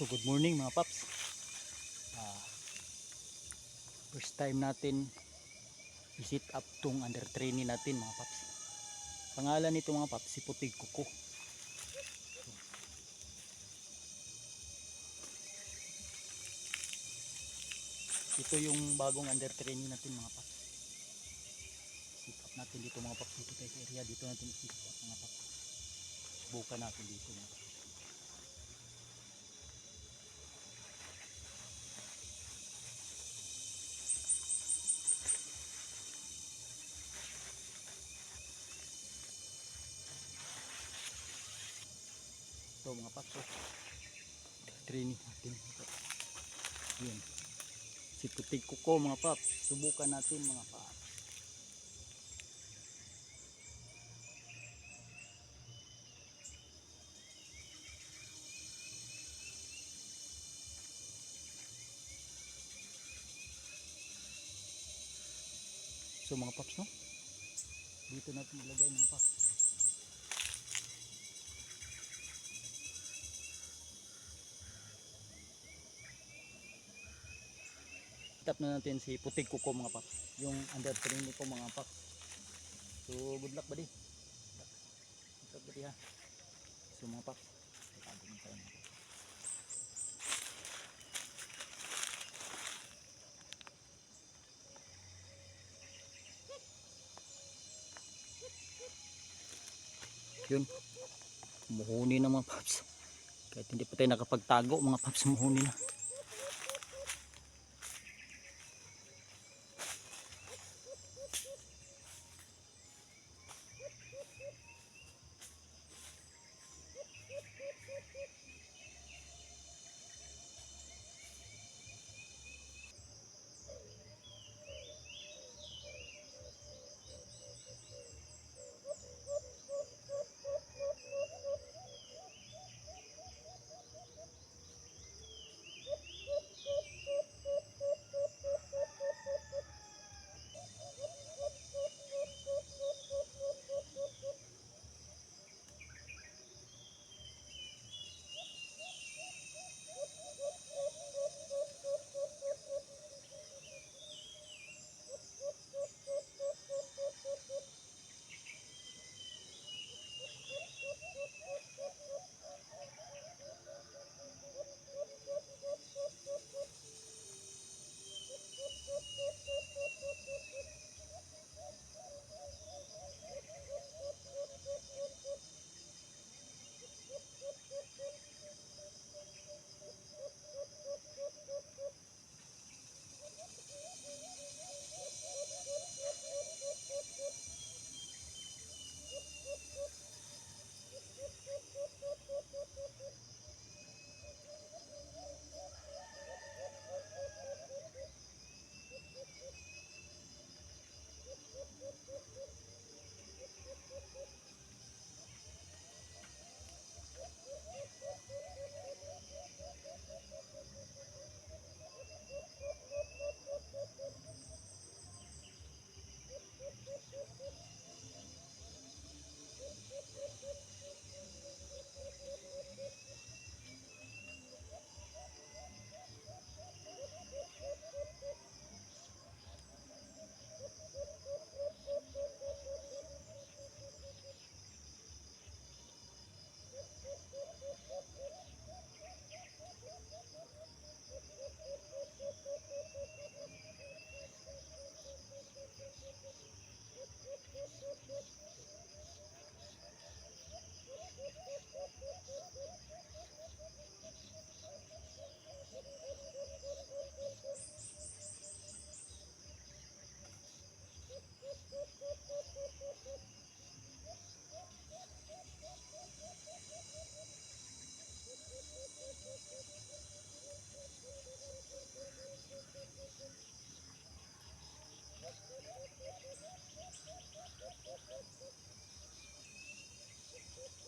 So good morning mga paps. Ah, first time natin i-sit up tong under training natin mga paps. Pangalan nito mga paps si Putig Kuko. Ito yung bagong under training natin mga paps. Sit up natin dito mga paps dito tayo sa area dito natin sit up mga paps. Subukan natin dito mga paps. Ito mga paps. oh. Training natin. Yun. Si Putig Kuko mga paps. Subukan natin mga paps. So mga paps no? Dito natin ilagay mga paps. Tap na natin si putig kuko mga paps. Yung under training ko mga paps. So good luck buddy. Good luck buddy ha. So mga paps. Yun. Muhuni na mga paps. Kahit hindi pa tayo nakapagtago mga paps muhuni na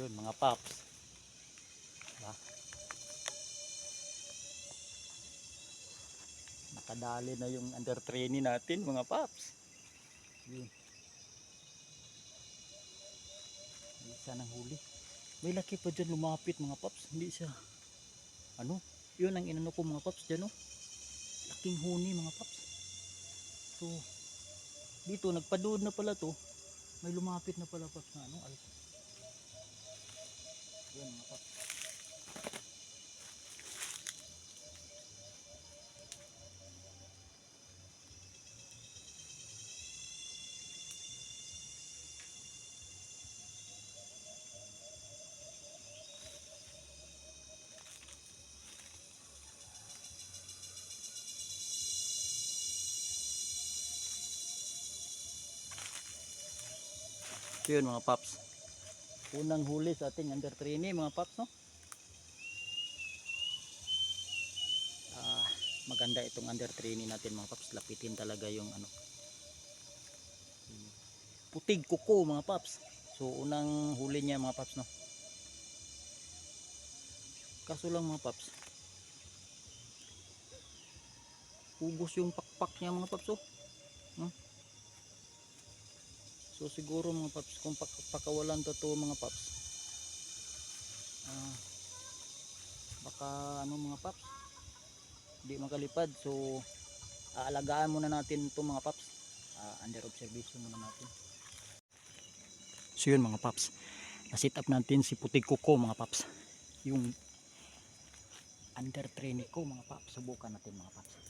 Yun mga paps. Diba? Nakadali na yung under training natin mga paps. Yun. Siya nang huli. May laki pa dyan lumapit mga paps. Hindi siya. Ano? Yun ang inano ko mga paps dyan oh. Laking huni mga paps. So, dito nagpadood na pala to. May lumapit na pala paps na ano. Ay. So yun mga paps. Unang huli sa ating under trainee mga paps no. Ah, maganda itong under trainee natin mga paps. Lapitin talaga yung ano. Putig kuko mga paps. So unang huli niya mga paps no. Kaso lang mga paps. Ubos yung pakpak niya mga paps oh. So siguro mga paps kung pak pakawalan to to mga paps. Ah, baka ano mga paps. Hindi makalipad. So aalagaan muna natin to mga paps. Ah, under observation muna natin. So yun mga paps. Na-sit up natin si putig kuko mga paps. Yung under training ko mga paps. Subukan natin mga paps.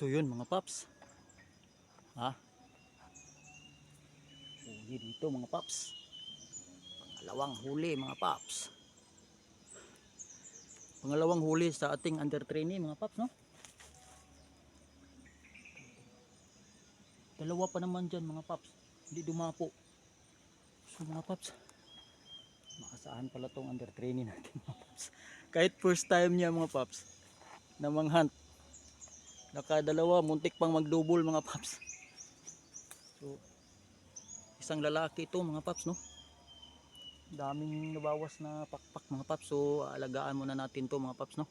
So yun mga paps. Ha? Huli dito mga paps. Pangalawang huli mga paps. Pangalawang huli sa ating under trainee mga paps no? Dalawa pa naman dyan mga paps. Hindi dumapo. So mga paps. Maasahan pala tong under trainee natin mga paps. Kahit first time niya mga paps. Na manghunt. Nakadalawa, muntik pang magdouble mga paps. So, isang lalaki ito mga paps no. Daming nabawas na pakpak mga paps. So, alagaan muna natin to mga paps no.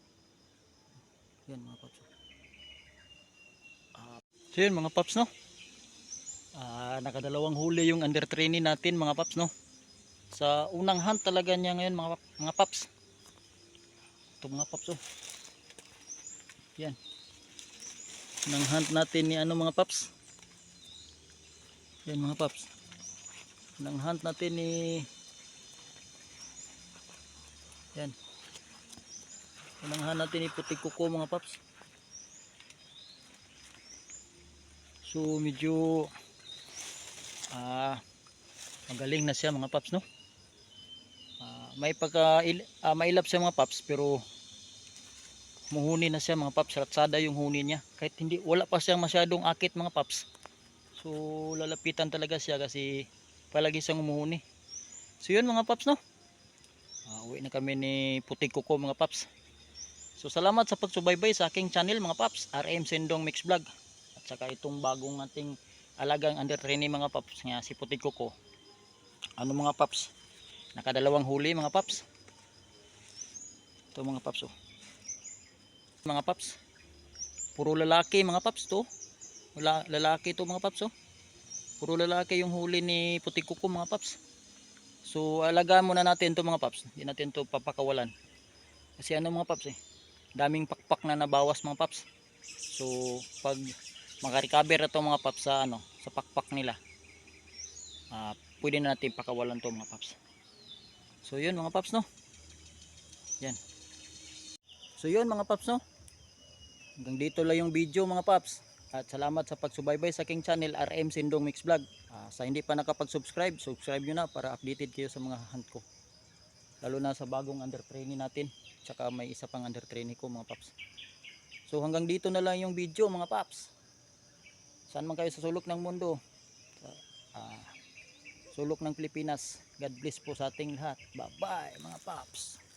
Yan mga paps. Ah, so yun mga paps no. Ah, nakadalawang huli yung under training natin mga paps no. Sa unang hunt talaga niya ngayon mga, mga paps. Ito mga paps oh. Yan. Unang hunt natin ni ano mga paps. Yan mga paps. Unang hunt natin ni Yan. Unang hunt natin ni putik kuko mga paps. So medyo ah magaling na siya mga paps no. Ah, may pagka il, ah, mailap siya mga paps pero muhuni na siya mga paps. Ratsada yung huni niya. Kahit hindi wala pa siyang masyadong akit mga paps. So lalapitan talaga siya kasi palagi siyang umuhuni. So yun mga paps no? Uh, uwi na kami ni putik kuko mga paps. So salamat sa pagsubaybay sa aking channel mga paps. RM Sendong Mix Vlog. At saka itong bagong ating alagang under training mga paps nga si putik kuko. Ano mga paps? Nakadalawang huli mga paps. Ito mga paps oh mga paps. Puro lalaki mga paps to. Wala lalaki to mga paps oh. Puro lalaki yung huli ni putik kuko mga paps. So alagaan muna natin to mga paps. Hindi natin to papakawalan. Kasi ano mga paps eh? Daming pakpak na nabawas mga paps. So pag makarecover na to mga paps sa ano sa pakpak nila ah pwede na natin pakawalan to mga paps. So yun mga paps no? Yan So yun mga paps no. Hanggang dito lang yung video mga paps. At salamat sa pagsubaybay sa aking channel RM Sindong Mix Vlog. Ah, sa hindi pa nakapag-subscribe, subscribe nyo na para updated kayo sa mga hunt ko. Lalo na sa bagong under training natin. Tsaka may isa pang under training ko mga paps. So hanggang dito na lang yung video mga paps. Saan man kayo sa sulok ng mundo. Ah, sulok ng Pilipinas. God bless po sa ating lahat. Bye bye mga paps.